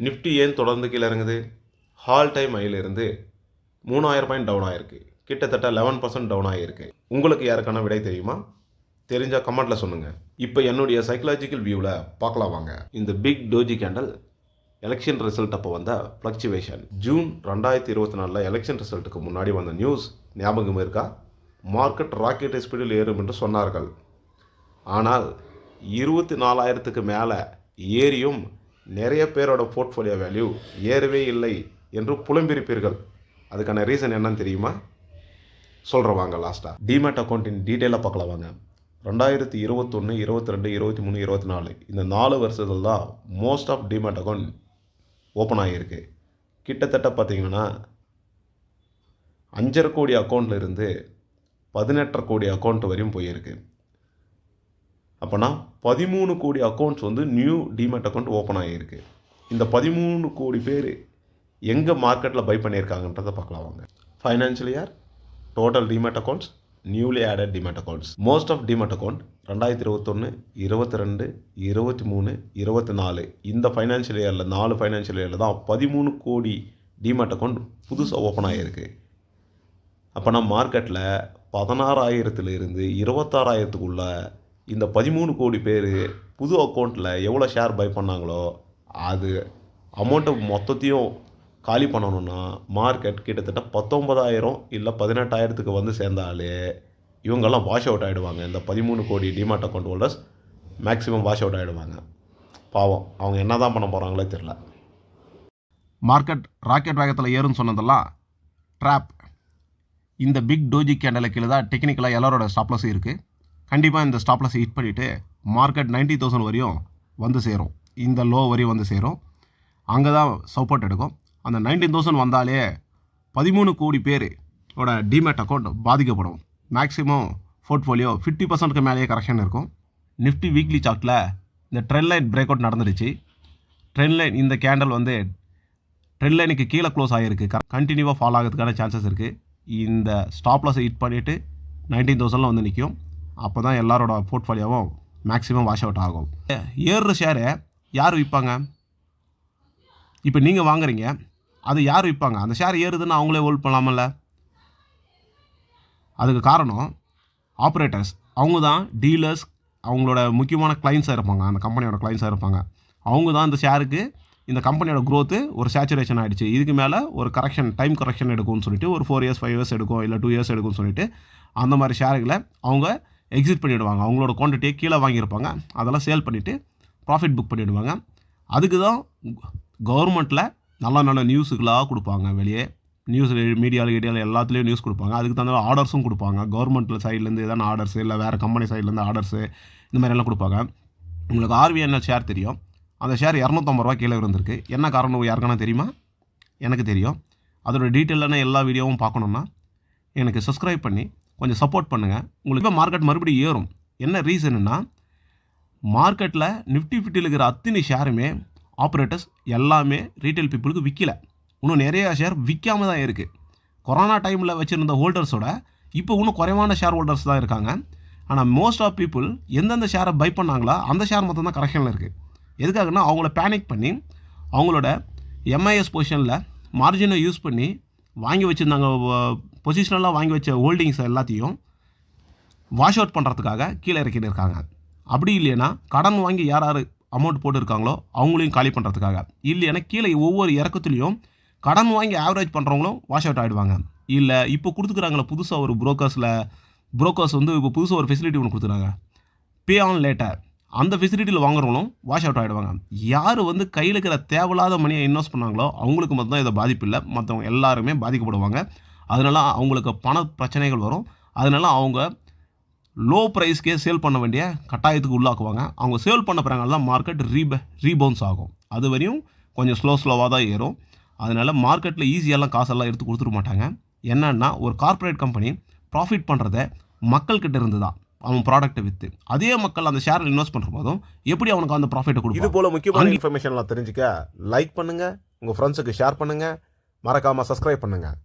Nifty ஏன் தொடர்ந்து கீழே இறங்குது ஹால் டைம் இருந்து மூணாயிரம் பாயிண்ட் டவுன் ஆகிருக்கு கிட்டத்தட்ட லெவன் பர்சன்ட் டவுன் ஆகிருக்கு உங்களுக்கு யாருக்கான விடை தெரியுமா? தெரிஞ்சால் கமெண்ட்டில் சொல்லுங்கள் இப்போ என்னுடைய சைக்கலாஜிக்கல் வியூவில் பார்க்கலாம் வாங்க. இந்த big doji candle election result அப்போ வந்த ஃப்ளக்சுவேஷன் ஜூன் ரெண்டாயிரத்தி இருபத்தி நாலில் எலெக்ஷன் ரிசல்ட்டுக்கு முன்னாடி வந்த நியூஸ் ஞாபகம் இருக்கா? மார்க்கெட் ராக்கெட் ஸ்பீடில் ஏறும் என்று சொன்னார்கள். ஆனால் இருபத்தி நாலாயிரத்துக்கு மேலே ஏறியும் நிறைய பேரோட போர்ட்ஃபோலியோ வேல்யூ ஏறவே இல்லை என்று புலம்பிருப்பீர்கள் அதுக்கான ரீசன் என்னன்னு தெரியுமா? சொல்கிறேன் வாங்க லாஸ்ட்டாக டிமேட் அக்கௌண்ட்டின் டீட்டெயிலாக பார்க்கலாம் வாங்க. ரெண்டாயிரத்தி இருபத்தொன்று இருபத்தி ரெண்டு இருபத்தி மூணு இருபத்தி நாலு இந்த நாலு வருஷத்தில் தான் most of demat account open ஆகியிருக்கு. கிட்டத்தட்ட பார்த்திங்கன்னா அஞ்சரை கோடி அக்கௌண்ட்டில் இருந்து பதினெட்டரை கோடி அக்கௌண்ட் வரையும் போயிருக்கு அப்போனா பதிமூணு கோடி அக்கௌண்ட்ஸ் வந்து நியூ டிமேட் அக்கௌண்ட் ஓப்பன் ஆகியிருக்கு. இந்த பதிமூணு கோடி பேர் எங்கே மார்க்கெட்டில் பை பண்ணியிருக்காங்கன்றதை பார்க்கலாம் வாங்க. Financial year total demat accounts newly added demat accounts most of demat account ரெண்டாயிரத்தி இருபத்தொன்று இருபத்தி ரெண்டு இருபத்தி மூணு இருபத்தி நாலு. இந்த ஃபைனான்ஷியல் இயரில் நாலு ஃபைனான்ஷியல் இயரில் தான் பதிமூணு கோடி டிமேட் அக்கௌண்ட் புதுசாக ஓப்பன் ஆகியிருக்கு. அப்போனா மார்க்கெட்டில் பதினாறாயிரத்துலேருந்து இருபத்தாறாயிரத்துக்குள்ளே இந்த பதிமூணு கோடி பேர் புது அக்கௌண்ட்டில் எவ்வளோ ஷேர் பை பண்ணாங்களோ அது அமௌண்ட்டை மொத்தத்தையும் காலி பண்ணணும்னா மார்க்கெட் கிட்டத்தட்ட பத்தொன்பதாயிரம் இல்லை பதினெட்டாயிரத்துக்கு வந்து சேர்ந்தாலே இவங்கெல்லாம் வாஷ் அவுட் ஆகிடுவாங்க இந்த பதிமூணு crore demat account holders maximum wash out ஆகிடுவாங்க பாவம். அவங்க என்ன தான் பண்ண போகிறாங்களே தெரில மார்க்கெட் ராக்கெட் வேகத்தில் ஏறுன்னு சொன்னதெல்லாம் ட்ராப் இந்த பிக் டோஜி கேண்டலை கீழே தான் டெக்னிக்கலாக எல்லாரோட ஸ்டாப்லஸும் இருக்குது கண்டிப்பாக இந்த ஸ்டாப்லாஸ் ஹிட் பண்ணிவிட்டு மார்க்கெட் நைன்ட்டி தௌசண்ட் வரையும் வந்து சேரும். இந்த லோ வரையும் வந்து சேரும். அங்கே தான் சப்போர்ட் எடுக்கும். அந்த நைன்டீன் தௌசண்ட் வந்தாலே பதிமூணு கோடி பேரோட டிமேட் அக்கௌண்ட் பாதிக்கப்படும். மேக்ஸிமம் போர்ட்ஃபோலியோ ஃபிஃப்டி பர்சன்ட்க்கு மேலேயே கரெக்ஷன் இருக்கும். நிஃப்டி வீக்லி சார்ட்டில் இந்த ட்ரெண்ட் லைன் பிரேக் அவுட் நடந்துடுச்சு. ட்ரெண்ட் லைன் இந்த கேண்டல் வந்து ட்ரெண்ட் லைனுக்கு கீழே க்ளோஸ் ஆகிருக்கு கண்டினியூவாக ஃபாலோ ஆகிறதுக்கான சான்சஸ் இருக்குது இந்த ஸ்டாப்லஸை ஹிட் பண்ணிவிட்டு நைன்டீன் தௌசண்டில் வந்து நிற்கும் அப்போ தான் எல்லாரோட போர்ட்ஃபோலியோவும் மேக்ஸிமம் வாஷ் அவுட் ஆகும். ஏறுற ஷேரை யார் விற்பாங்க இப்போ நீங்கள் வாங்குறீங்க அது யார் விற்பாங்க அந்த ஷேர் ஏறுதுன்னு அவங்களே ஹோல்ட் பண்ணலாமல்ல அதுக்கு காரணம் ஆப்ரேட்டர்ஸ் அவங்க தான் டீலர்ஸ் அவங்களோட முக்கியமான கிளைண்ட்ஸாக இருப்பாங்க. அந்த கம்பெனியோட கிளைண்ட்ஸாக இருப்பாங்க. அவங்க தான் இந்த ஷேருக்கு இந்த கம்பெனியோட க்ரோத்து ஒரு சேச்சுரேஷன் ஆகிடுச்சு இதுக்கு மேலே ஒரு கரெக்ஷன் டைம் கரெக்ஷன் எடுக்கும்னு சொல்லிட்டு ஒரு ஃபோர் இயர்ஸ் ஃபைவ் இயர்ஸ் எடுக்கும் இல்லை டூ இயர்ஸ் எடுக்கும்னு சொல்லிட்டு அந்த மாதிரி ஷேர்களை அவங்க எக்ஸிட் பண்ணிவிடுவாங்க அவங்களோட குவான்டிட்டியை கீழே வாங்கியிருப்பாங்க. அதெல்லாம் சேல் பண்ணிவிட்டு ப்ராஃபிட் புக் பண்ணிவிடுவாங்க அதுக்கு தான் கவர்மெண்ட்டில் நல்ல நல்ல நியூஸுகளாக கொடுப்பாங்க வெளியே. நியூஸ் மீடியாவில் கீடியாவில் எல்லாத்துலேயும் நியூஸ் கொடுப்பாங்க. அதுக்கு தகுந்த ஆர்டர்ஸும் கொடுப்பாங்க. கவர்மெண்ட்டில் சைட்லேருந்து எதனா ஆர்டர்ஸ் இல்லை வேறு கம்பெனி சைட்லேருந்து ஆர்டர்ஸு இந்த மாதிரி எல்லாம் கொடுப்பாங்க. உங்களுக்கு ஆர்விஎன்எல் ஷேர் தெரியும். அந்த ஷேர் இரநூத்தம்பது ரூபா கீழே இருந்திருக்கு. என்ன காரணம் யாருக்கான தெரியுமா? எனக்கு தெரியும். அதோட டீட்டெயிலான எல்லா வீடியோவும் பார்க்கணுன்னா எனக்கு சப்ஸ்கிரைப் பண்ணி கொஞ்சம் சப்போர்ட் பண்ணுங்கள் உங்களுக்கு இப்போ மார்க்கெட் மறுபடியும் ஏறும். என்ன ரீசனுன்னா மார்க்கெட்டில் நிஃப்டி ஃபிஃப்டியில் இருக்கிற அத்தனை ஷேருமே ஆப்ரேட்டர்ஸ் எல்லாமே ரீட்டைல் பீப்புளுக்கு விற்கல இன்னும் நிறையா ஷேர் விற்காம தான் இருக்குது கொரோனா டைமில் வச்சுருந்த ஹோல்டர்ஸோட இப்போ இன்னும் குறைவான ஷேர் ஹோல்டர்ஸ் தான் இருக்காங்க. ஆனால் மோஸ்ட் ஆஃப் பீப்புள் எந்தெந்த ஷேரை பை பண்ணாங்களோ அந்த ஷேர் மொத்தம் தான் கரெக்ஷனில் இருக்குது எதுக்காகனா அவங்கள பேனிக் பண்ணி அவங்களோட எம்ஐஎஸ் பொசிஷனில் மார்ஜினை யூஸ் பண்ணி வாங்கி வச்சுருந்தாங்க பொசிஷனெல்லாம் வாங்கி வச்ச ஹோல்டிங்ஸ் எல்லாத்தையும் வாஷ் அவுட் பண்ணுறதுக்காக கீழே இறக்கிட்டு இருக்காங்க அப்படி இல்லைன்னா கடன் வாங்கி யார் யார் அமௌண்ட் போட்டிருக்காங்களோ அவங்களையும் காலி பண்ணுறதுக்காக இல்லைன்னா கீழே ஒவ்வொரு இறக்கத்துலேயும் கடன் வாங்கி ஆவரேஜ் பண்ணுறவங்களும் வாஷ் அவுட் ஆகிடுவாங்க இல்லை இப்போ கொடுத்துக்குறாங்களே புதுசாக ஒரு புரோக்கர்ஸில் புரோக்கர்ஸ் வந்து இப்போ புதுசாக ஒரு ஃபெசிலிட்டி ஒன்று கொடுத்துருக்காங்க. பே ஆன் லேட்டர் அந்த ஃபெசிலிட்டியில் வாங்குறவங்களும் வாஷ் அவுட் ஆகிடுவாங்க யார் வந்து கையில் இருக்கிற தேவையில்லாத மணியை இன்வெஸ்ட் பண்ணாங்களோ அவங்களுக்கு மட்டும்தான் இதை பாதிப்பு இல்லை. மற்றவங்க எல்லாருமே பாதிக்கப்படுவாங்க. அதனால அவங்களுக்கு பண பிரச்சனைகள் வரும். அதனால அவங்க லோ ப்ரைஸ்க்கே சேல் பண்ண வேண்டிய கட்டாயத்துக்கு உள்ளாக்குவாங்க. அவங்க சேல் பண்ண பிறகு தான் மார்க்கெட் ரீப ரீபவுன்ஸ் ஆகும். அது வரையும் கொஞ்சம் ஸ்லோ ஸ்லோவாக தான் ஏறும். அதனால் மார்க்கெட்டில் ஈஸியெல்லாம் காசெல்லாம் எடுத்து கொடுத்துட மாட்டாங்க. என்னன்னா ஒரு கார்ப்பரேட் கம்பெனி ப்ராஃபிட் பண்ணுறத மக்கள்கிட்ட இருந்து தான் அவன் ப்ராடக்ட்டை விற்று அதே மக்கள் அந்த ஷேரில் இன்வெஸ்ட் பண்ணுற போதும் எப்படி அவனுக்கு அந்த ப்ராஃபிட்டை இது கொடுக்கும் போல் முக்கியமான இன்ஃபர்மேஷன்லாம் தெரிஞ்சுக்க லைக் பண்ணுங்கள் உங்கள் ஃப்ரெண்ட்ஸுக்கு ஷேர் பண்ணுங்கள் மறக்காமல் சப்ஸ்கிரைப் பண்ணுங்கள்